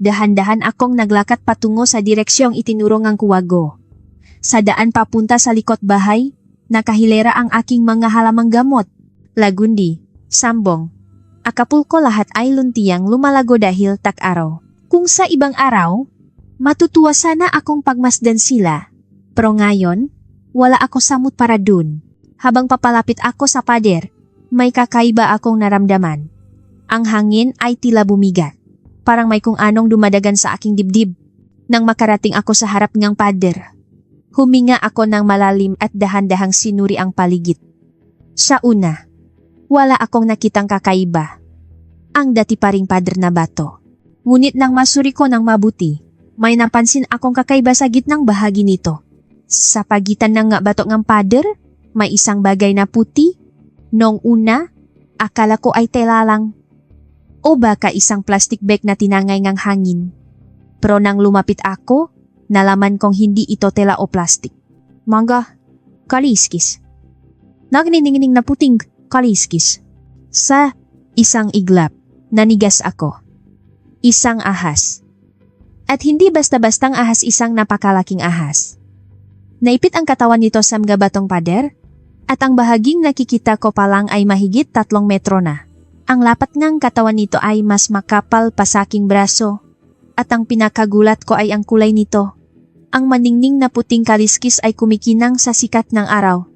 Dahan-dahan akong naglakat patungo sa direksyong itinuro ng kuwago. Sa daan papunta sa likot bahay, nakahilera ang aking mga halamang gamot. Lagundi, sambong, Acapulco lahat ay luntiyang lumalago dahil tak-araw. Kung sa ibang araw, matutuwa sana akong pagmasdan sila. Pero ngayon, wala ako samot para dun. Habang papalapit ako sa pader, may kakaiba akong naramdaman. Ang hangin ay tila bumigat. Parang may kung anong dumadagan sa aking dibdib. Nang makarating ako sa harap ng pader, huminga ako ng malalim at dahan-dahang sinuri ang paligid. Sa una, wala akong nakitang kakaiba. Ang dati pa ring pader na bato. Ngunit nang masuri ko ng mabuti, may napansin akong kakaiba sa gitnang bahagi nito. Sa pagitan ng nga bato ng pader, may isang bagay na puti. Nung una, akala ko ay tela lang. O baka isang plastic bag na tinangay ng hangin. Pero nang lumapit ako, nalaman kong hindi ito tela o plastic. Manga, kaliskis. Nagniningning na puting kaliskis. Sa isang iglap, nanigas ako. Isang ahas. At hindi basta-bastang ahas isang napakalaking ahas. Naipit ang katawan nito sa mga batong pader, at ang bahaging nakikita ko pa lang ay mahigit tatlong metro na. Ang lapat ng katawan nito ay mas makapal pa sa aking braso, at ang pinakagulat ko ay ang kulay nito. Ang maningning na puting kaliskis ay kumikinang sa sikat ng araw.